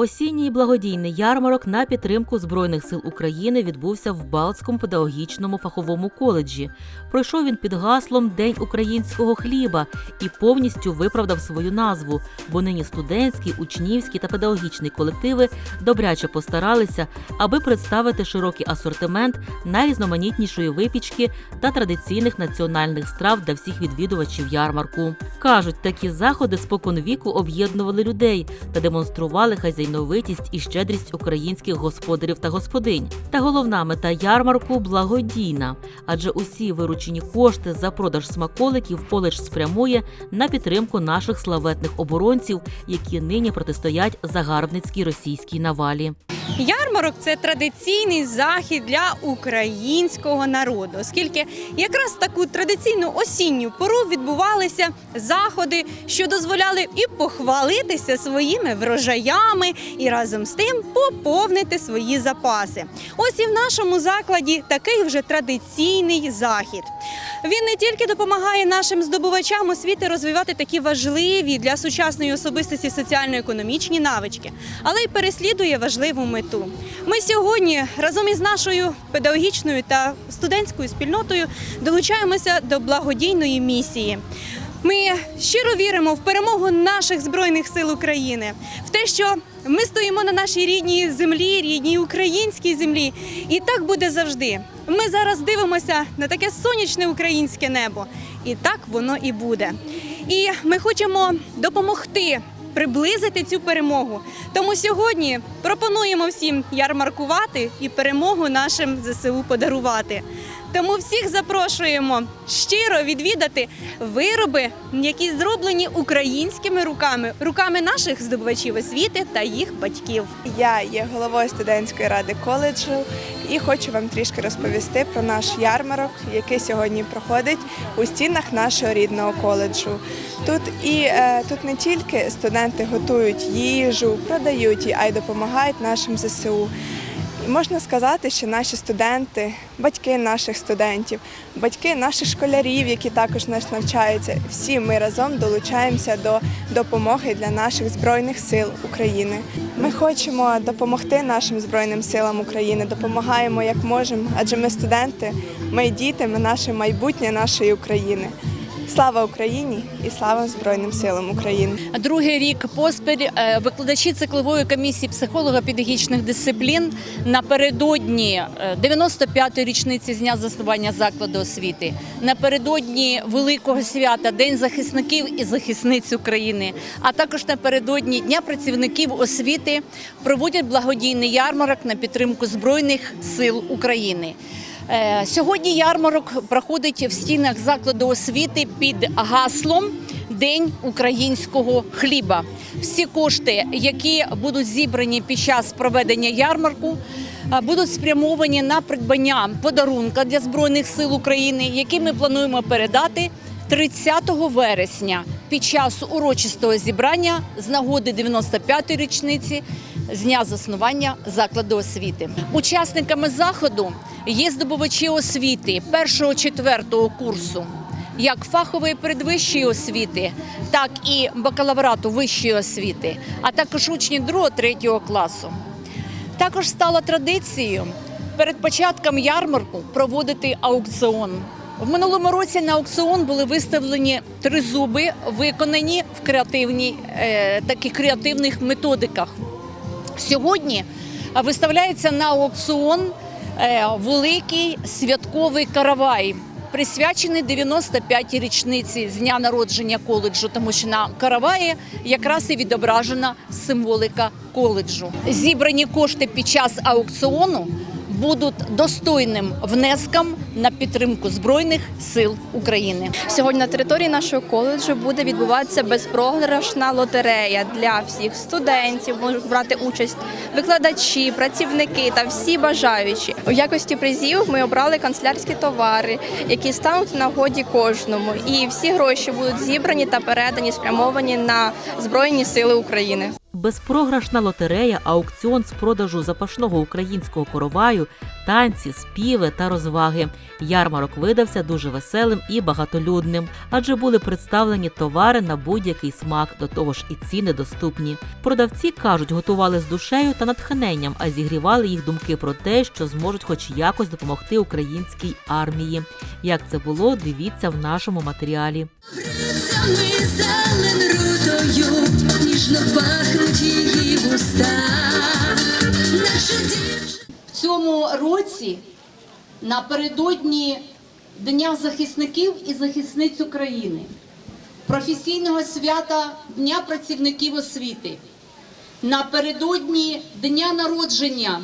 Осінній благодійний ярмарок на підтримку Збройних сил України відбувся в Балтському педагогічному фаховому коледжі. Пройшов він під гаслом День українського хліба і повністю виправдав свою назву, бо нині студентські, учнівські та педагогічні колективи добряче постаралися, аби представити широкий асортимент найрізноманітнішої випічки та традиційних національних страв для всіх відвідувачів ярмарку. Кажуть, такі заходи споконвіку об'єднували людей та демонстрували хазяйновитість і щедрість українських господарів та господинь. Та головна мета ярмарку благодійна, адже усі виручені кошти за продаж смаколиків полеч спрямує на підтримку наших славетних оборонців, які нині протистоять загарбницькій російській навалі. Ярмарок це традиційний захід для українського народу, оскільки якраз таку традиційну осінню пору відбувалися заходи, що дозволяли і похвалитися своїми врожаями, і разом з тим поповнити свої запаси. Ось і в нашому закладі такий вже традиційний захід. Він не тільки допомагає нашим здобувачам освіти розвивати такі важливі для сучасної особистості соціально-економічні навички, але й переслідує важливу мету. Ми сьогодні разом із нашою педагогічною та студентською спільнотою долучаємося до благодійної місії. Ми щиро віримо в перемогу наших збройних сил України, в те, що ми стоїмо на нашій рідній землі, рідній українській землі, і так буде завжди. Ми зараз дивимося на таке сонячне українське небо, і так воно і буде. І ми хочемо допомогти приблизити цю перемогу. Тому сьогодні пропонуємо всім ярмаркувати і перемогу нашим ЗСУ подарувати. Тому всіх запрошуємо щиро відвідати вироби, які зроблені українськими руками, руками наших здобувачів освіти та їх батьків. Я є головою студентської ради коледжу і хочу вам трішки розповісти про наш ярмарок, який сьогодні проходить у стінах нашого рідного коледжу. Тут і е, тут не тільки студенти готують їжу, продають її, а й допомагають нашим ЗСУ. Можна сказати, що наші студенти, батьки наших студентів, батьки наших школярів, які також нас навчаються, всі ми разом долучаємося до допомоги для наших збройних сил України. Ми хочемо допомогти нашим збройним силам України, допомагаємо як можемо, адже ми студенти, ми діти, ми наше майбутнє нашої України. Слава Україні і слава Збройним силам України! Другий рік поспіль е, викладачі циклової комісії психолого-педагогічних дисциплін напередодні е, 95-ї річниці з дня заснування закладу освіти, напередодні великого свята День захисників і захисниць України, а також напередодні Дня працівників освіти проводять благодійний ярмарок на підтримку збройних сил України. Е, Сьогодні ярмарок проходить в стінах закладу освіти під гаслом День українського хліба. Всі кошти, які будуть зібрані під час проведення ярмарку, е, будуть спрямовані на придбання подарунка для збройних сил України, який ми плануємо передати 30 вересня під час урочистого зібрання з нагоди 95-ї річниці з дня заснування закладу освіти. Учасниками заходу є здобувачі освіти першого-четвертого курсу. Як фахової передвищої освіти, так і бакалаврату вищої освіти, а також учні 2-3 класу. Також стало традицією перед початком ярмарку проводити аукціон. В минулому році на аукціон були виставлені три зуби, виконані в креативній, е, таких креативних методиках. Сьогодні е, виставляється на аукціон е, великий святковий каравай. Присвячений 95-й річниці з дня народження коледжу, тому що на караваї якраз і відображена символика коледжу. Зібрані кошти під час аукціону будуть достойним внеском на підтримку збройних сил України. Сьогодні на території нашого коледжу буде відбуватися безпрограшна лотерея для всіх студентів. Можуть брати участь викладачі, працівники та всі бажаючі. У якості призів ми обрали канцелярські товари, які стануть в нагоді кожному. І всі гроші будуть зібрані та передані, спрямовані на збройні сили України. Безпрограшна лотерея, аукціон з продажу запашного українського короваю, танці, співи та розваги. Ярмарок видався дуже веселим і багатолюдним, адже були представлені товари на будь-який смак, до того ж і ціни доступні. Продавці кажуть, готували з душею та натхненням, а зігрівали їх думки про те, що зможуть хоч якось допомогти українській армії. Як це було, дивіться в нашому матеріалі. Ніжно пахнуть її вуста. Наша цьому році напередодні Дня захисників і захисниць України, професійного свята Дня працівників освіти, напередодні Дня народження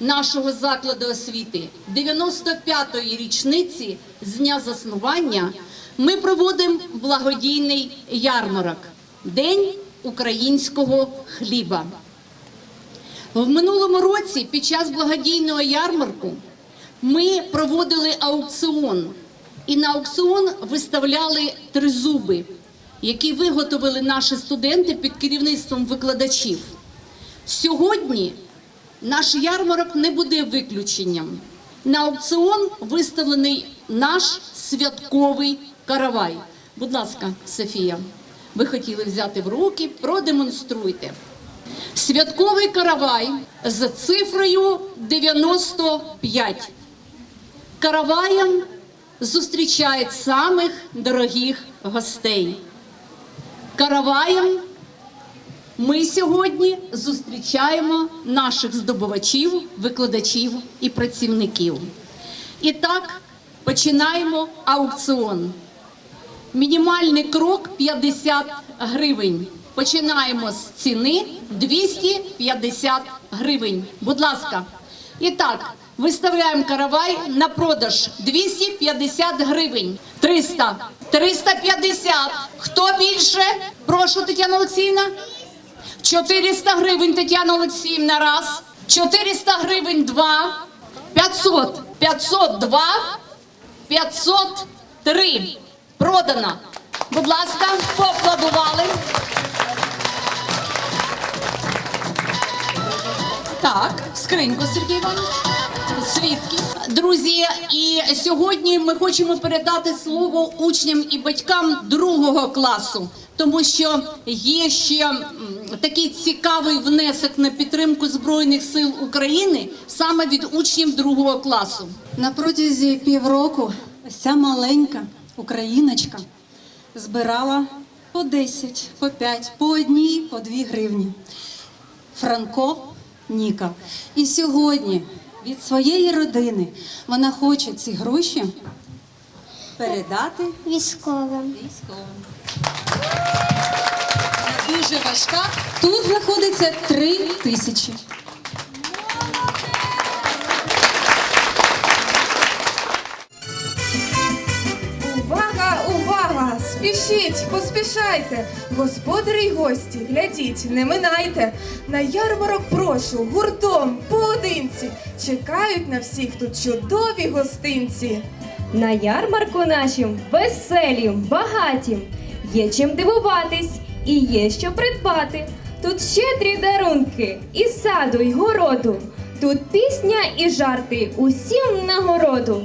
нашого закладу освіти, 95-ї річниці з дня заснування, ми проводимо благодійний ярмарок День українського хліба. В минулому році під час благодійного ярмарку ми проводили аукціон, і на аукціон виставляли тризуби, які виготовили наші студенти під керівництвом викладачів. Сьогодні наш ярмарок не буде виключенням. На аукціон виставлений наш святковий каравай. Будь ласка, Софія, ви хотіли взяти в руки, продемонструйте. Святковий каравай з цифрою 95. Караваєм зустрічають самих дорогих гостей. Караваєм ми сьогодні зустрічаємо наших здобувачів, викладачів і працівників. І так починаємо аукціон. Мінімальний крок 50 гривень. Починаємо з ціни 250 гривень. Будь ласка. І так, виставляємо каравай на продаж 250 гривень. 300. 350. Хто більше? Прошу, Тетяна Олексіївна. 400 гривень, Тетяна Олексіївна, раз. 400 гривень, два. 500. 502. 503. Продано. Будь ласка, поаплодували. Так, скриньку, Сергій Іванович. Свідки. Друзі, і сьогодні ми хочемо передати слово учням і батькам другого класу, тому що є ще такий цікавий внесок на підтримку Збройних сил України саме від учнів другого класу. На протязі півроку ця маленька україночка збирала по 10, по 5, по одній, по 2 гривні. Франко Ніка. І сьогодні від своєї родини вона хоче ці гроші передати Військовим. військовим. Вона Дуже важка. Тут знаходиться три тисячі. Спішіть, поспішайте! Господарі й гості, глядіть, не минайте. На ярмарок прошу, гуртом, поодинці. Чекають на всіх тут чудові гостинці. На ярмарку нашим веселім, багатім. Є чим дивуватись і є що придбати. Тут щедрі дарунки і саду, й городу. Тут пісня і жарти усім нагороду.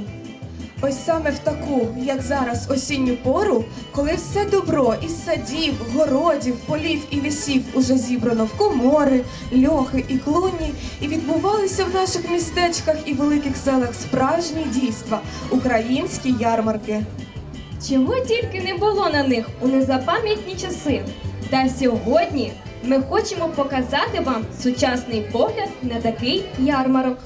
Ось саме в таку, як зараз, осінню пору, коли все добро із садів, городів, полів і лісів уже зібрано в комори, льохи і клуні, і відбувалися в наших містечках і великих селах справжні дійства, українські ярмарки. Чого тільки не було на них у незапам'ятні часи. Та сьогодні ми хочемо показати вам сучасний погляд на такий ярмарок.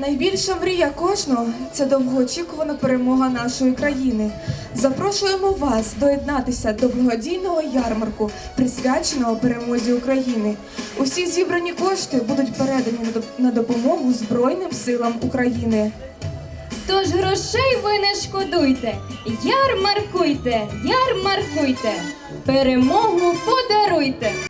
Найбільша мрія кожного це довгоочікувана перемога нашої країни. Запрошуємо вас доєднатися до благодійного ярмарку, присвяченого перемозі України. Усі зібрані кошти будуть передані на допомогу Збройним силам України. Тож грошей ви не шкодуйте, ярмаркуйте, ярмаркуйте, перемогу подаруйте.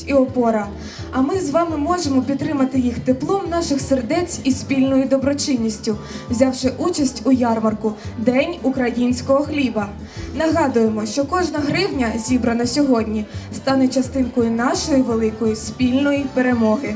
єдність і опора. А ми з вами можемо підтримати їх теплом наших сердець і спільною доброчинністю, взявши участь у ярмарку День українського хліба. Нагадуємо, що кожна гривня, зібрана сьогодні, стане частинкою нашої великої спільної перемоги.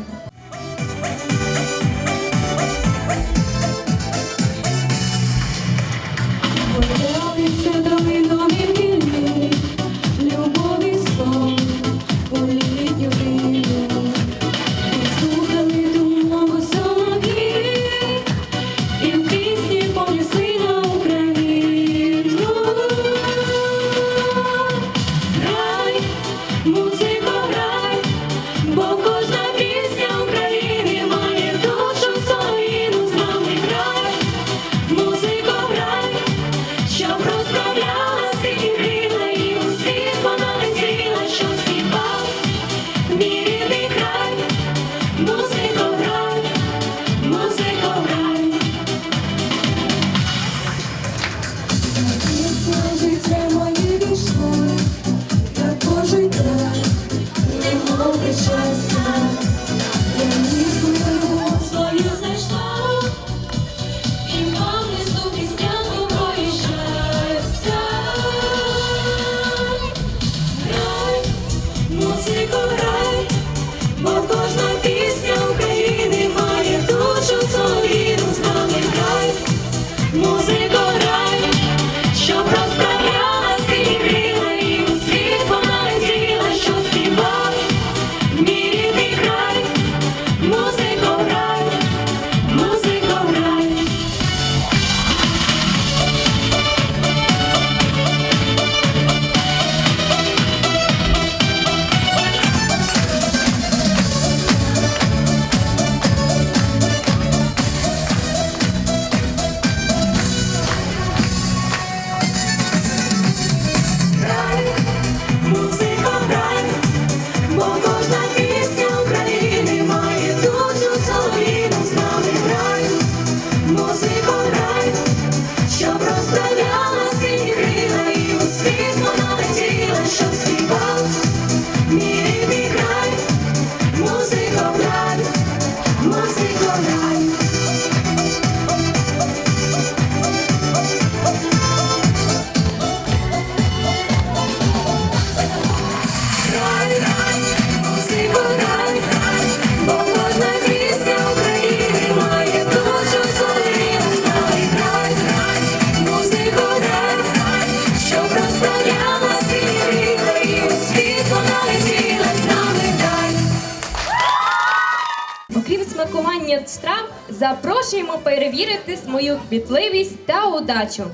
Мін'євстрам запрошуємо перевірити свою квітливість та удачу.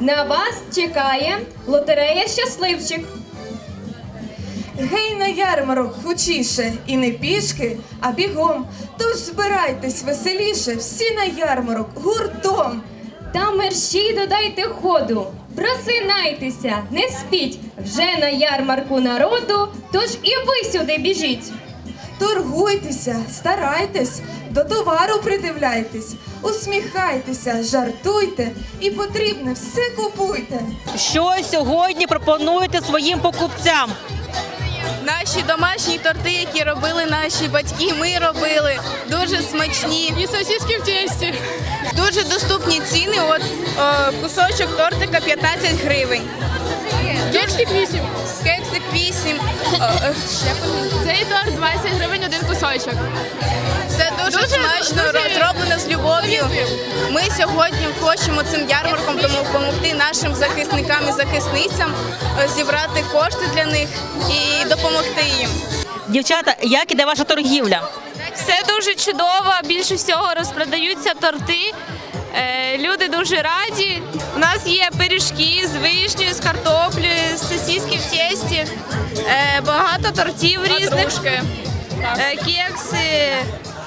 На вас чекає лотерея щасливчик. Гей на ярмарок хучіше і не пішки, а бігом. Тож збирайтесь веселіше, всі на ярмарок гуртом. Та мерщій додайте ходу, просинайтеся, не спіть вже на ярмарку народу, тож і ви сюди біжіть. Торгуйтеся, старайтесь, до товару придивляйтесь, усміхайтеся, жартуйте і потрібне все купуйте. Що сьогодні пропонуєте своїм покупцям? Наші домашні торти, які робили наші батьки, ми робили дуже смачні. І сосиски в тесті. Дуже доступні ціни. От о, кусочок тортика 15 гривень. Кексик 8. Кексик 8. Цей торт 20 гривень один кусочок. Все дуже, смачно, зроблено з любов'ю. Ми сьогодні хочемо цим ярмарком допомогти нашим захисникам і захисницям е, зібрати кошти для них і допомогти їм. Дівчата, як іде ваша торгівля? Все дуже чудово. Більше всього розпродаються торти. Е, Люди дуже раді. У нас є пиріжки з вишнею, з картоплею, з сосиски в тесті, е, багато тортів різних, кекси,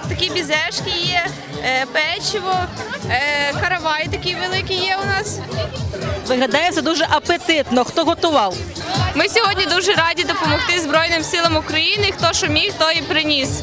такі бізешки є, печиво, е, каравай такий великий є у нас. Виглядає все дуже апетитно. Хто готував? Ми сьогодні дуже раді допомогти Збройним силам України. Хто що міг, то і приніс.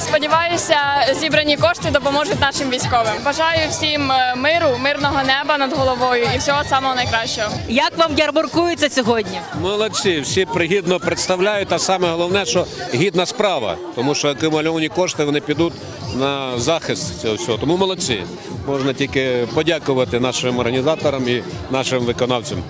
Сподіваюся, зібрані кошти допоможуть нашим військовим. Бажаю всім е, миру, мирного неба над головою і всього самого найкращого. Як вам ярмаркується сьогодні? Молодці, всі пригідно представляють, а саме головне, що гідна справа, тому що акумульовані кошти вони підуть на захист цього всього. Тому молодці. Можна тільки подякувати нашим організаторам і нашим виконавцям.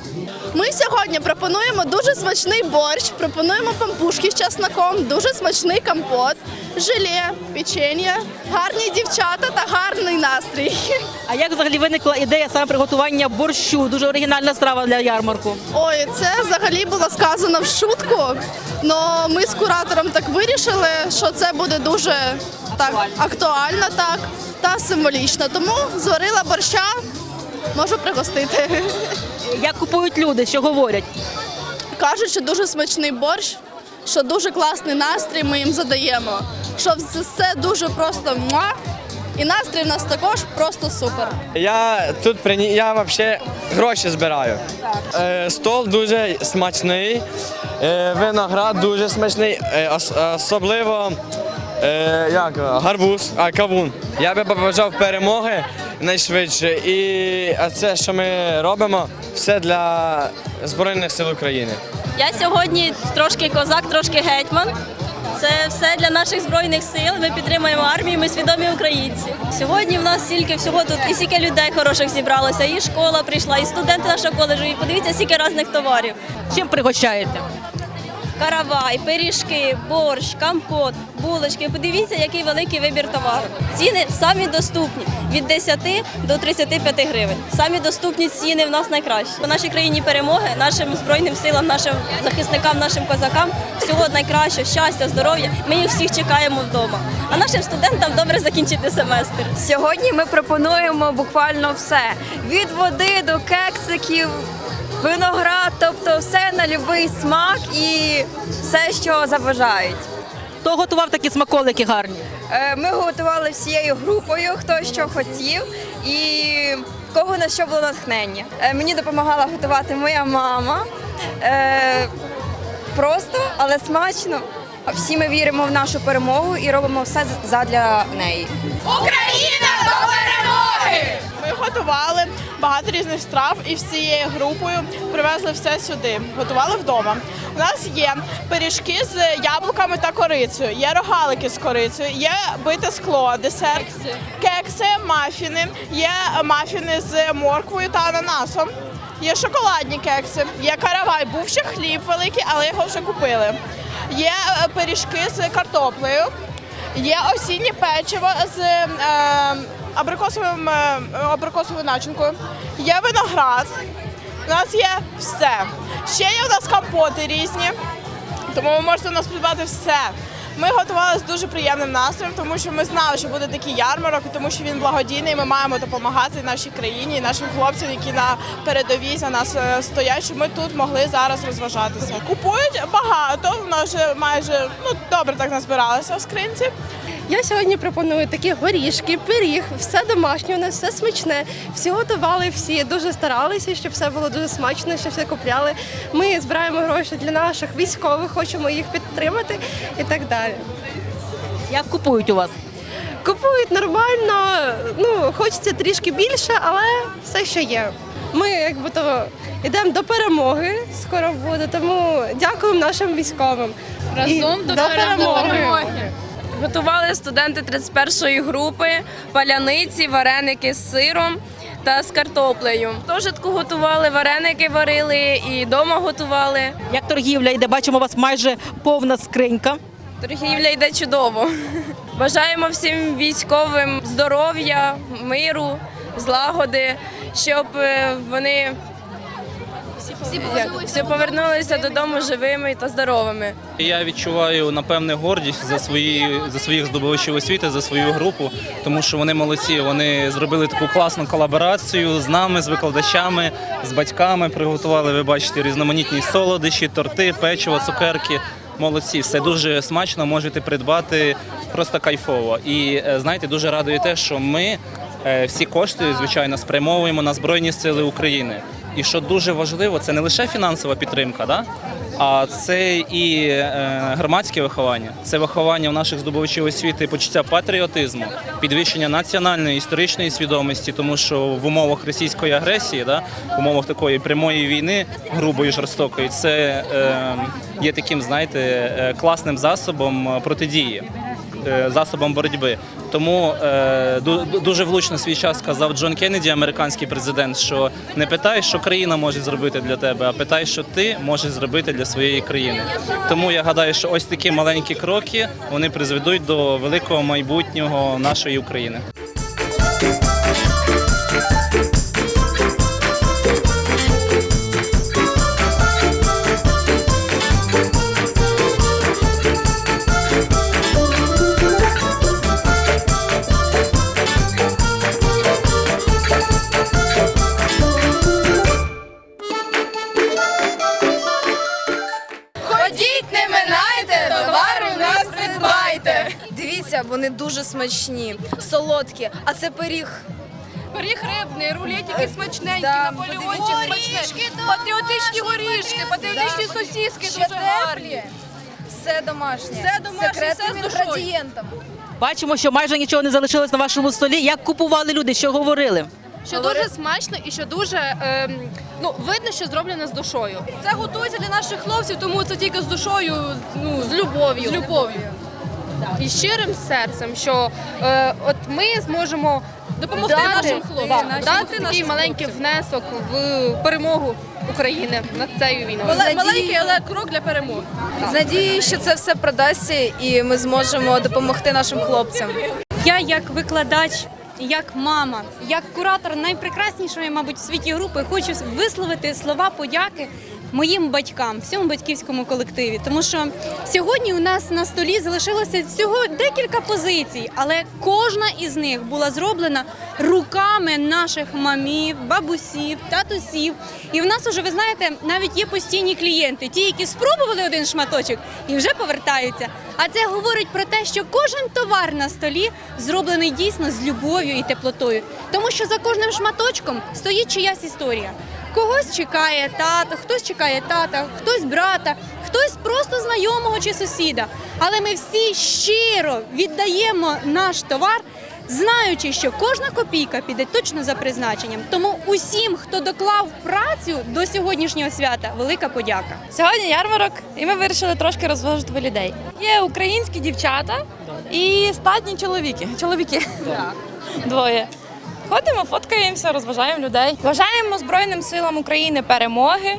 Ми сьогодні пропонуємо дуже смачний борщ, пропонуємо пампушки з часником, дуже смачний компот, желе, печення, гарні дівчата та гарний настрій. А як взагалі виникла ідея саме приготування борщу? Дуже оригінальна страва для ярмарку. Ой, це взагалі було сказано в шутку. але ми з куратором так вирішили, що це буде дуже так актуально так та символічно. Тому зварила борща, можу пригостити. Як купують люди, що говорять? Кажуть, що дуже смачний борщ, що дуже класний настрій ми їм задаємо. Що все дуже просто муа, і настрій в нас також просто супер. Я тут прині... я взагалі гроші збираю. Е, стол дуже смачний, е, виноград дуже смачний, е, ос- особливо е, як, гарбуз, а кавун. Я би побажав перемоги найшвидше. І а це, що ми робимо, все для Збройних сил України. Я сьогодні трошки козак, трошки гетьман. Це все для наших збройних сил. Ми підтримуємо армію, ми свідомі українці. Сьогодні в нас стільки всього тут і стільки людей хороших зібралося. І школа прийшла, і студенти нашого коледжу. І подивіться, скільки різних товарів. Чим пригощаєте? Каравай, пиріжки, борщ, компот, булочки. Подивіться, який великий вибір товару. Ціни самі доступні від 10 до 35 гривень. Самі доступні ціни в нас найкращі. У нашій країні перемоги, нашим збройним силам, нашим захисникам, нашим козакам всього найкраще, щастя, здоров'я. Ми їх всіх чекаємо вдома. А нашим студентам добре закінчити семестр. Сьогодні ми пропонуємо буквально все: від води до кексиків, виноград, тобто все на будь-який смак і все, що забажають. Хто готував такі смаколики гарні? Е, Ми готували всією групою, хто що хотів, і в кого на що було натхнення. Е, Мені допомагала готувати моя мама. Е, Просто, але смачно. Всі ми віримо в нашу перемогу і робимо все задля неї. Ми готували багато різних страв і всією групою привезли все сюди. Готували вдома. У нас є пиріжки з яблуками та корицею, є рогалики з корицею, є бите скло, десерт, кекси, мафіни, є мафіни з морквою та ананасом. Є шоколадні кекси, є каравай. Був ще хліб великий, але його вже купили. Є е, пиріжки з картоплею. Є осіннє печиво з е, абрикосовим е, абрикосовою начинкою. Є виноград. У нас є все. Ще є у нас компоти різні, тому ви можете у нас придбати все. Ми готувалися з дуже приємним настроєм, тому що ми знали, що буде такий ярмарок, тому що він благодійний. Ми маємо допомагати нашій країні нашим хлопцям, які на передовій за нас е, стоять, щоб ми тут могли зараз розважатися. Купують багато. В вже майже ну добре так назбиралися в скринці. Я сьогодні пропоную такі горішки, пиріг, все домашнє, у нас все смачне. Всі готували, всі дуже старалися, щоб все було дуже смачно, щоб все купляли. Ми збираємо гроші для наших військових, хочемо їх підтримати і так далі. Як купують у вас? Купують нормально, ну хочеться трішки більше, але все ще є. Ми якби то йдемо до перемоги, скоро буде, тому дякуємо нашим військовим. Разом І до перемоги. Готували студенти 31-ї групи паляниці, вареники з сиром та з картоплею. Тожитку готували, вареники варили і вдома готували. Як торгівля йде? Бачимо у вас майже повна скринька. Торгівля йде чудово. Бажаємо всім військовим здоров'я, миру, злагоди, щоб е, вони як, всі повернулися додому живими та здоровими. Я відчуваю напевне гордість за свої за своїх здобувачів освіти, за свою групу, тому що вони молодці. Вони зробили таку класну колаборацію з нами, з викладачами, з батьками. Приготували, ви бачите, різноманітні солодощі, торти, печиво, цукерки. Молодці, все дуже смачно можете придбати просто кайфово. І е, знаєте, дуже радує те, що ми е, всі кошти, звичайно, спрямовуємо на Збройні Сили України. І що дуже важливо, це не лише фінансова підтримка, да? а це і е, громадське виховання, це виховання в наших здобувачів освіти, почуття патріотизму, підвищення національної історичної свідомості, тому що в умовах російської агресії, да, в умовах такої прямої війни, грубої жорстокої, це е, є таким, знаєте, е, класним засобом протидії засобом боротьби. Тому е, дуже влучно свій час сказав Джон Кеннеді, американський президент, що не питай, що країна може зробити для тебе, а питай, що ти можеш зробити для своєї країни. Тому я гадаю, що ось такі маленькі кроки вони призведуть до великого майбутнього нашої України. Не минайте, товар у нас придбайте. Дивіться, вони дуже смачні, солодкі, а це пиріг. Пиріг рибний, рулетики смачненькі, да, наполеончик смачний, патріотичні горішки, патріотичні сосиски дуже гарні. Все домашнє. Все домашнє, Секретним все з душою. Бачимо, що майже нічого не залишилось на вашому столі. Як купували люди, що говорили? Що дуже смачно і що дуже ем, ну видно, що зроблено з душою. Це готується для наших хлопців, тому це тільки з душою, ну з любов'ю. З любов'ю. І щирим серцем, що е, от ми зможемо допомогти Дати, нашим хлопцям, нашим дати такий маленький внесок в перемогу України над цією війною. З Маленький, але крок для перемоги. З надією, що це все продасться і ми зможемо допомогти нашим хлопцям. Я як викладач, як мама, як куратор найпрекраснішої, мабуть, в світі групи хочу висловити слова подяки моїм батькам, всьому батьківському колективі. Тому що сьогодні у нас на столі залишилося всього декілька позицій, але кожна із них була зроблена руками наших мамів, бабусів, татусів. І в нас уже, ви знаєте, навіть є постійні клієнти, ті, які спробували один шматочок і вже повертаються. А це говорить про те, що кожен товар на столі зроблений дійсно з любов'ю і теплотою, тому що за кожним шматочком стоїть чиясь історія. Когось чекає тато, хтось чекає тата, хтось брата, хтось просто знайомого чи сусіда. Але ми всі щиро віддаємо наш товар, знаючи, що кожна копійка піде точно за призначенням. Тому усім, хто доклав працю до сьогоднішнього свята, велика подяка. Сьогодні ярмарок, і ми вирішили трошки розважити людей. Є українські дівчата і статні чоловіки. Чоловіки двоє. Ходимо, фоткаємося, розважаємо людей. Бажаємо Збройним силам України перемоги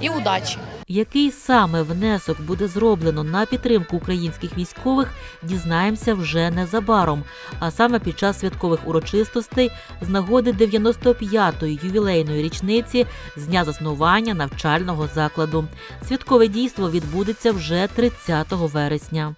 і удачі. Який саме внесок буде зроблено на підтримку українських військових, дізнаємося вже незабаром. А саме під час святкових урочистостей з нагоди 95-ї ювілейної річниці з дня заснування навчального закладу. Святкове дійство відбудеться вже 30 вересня.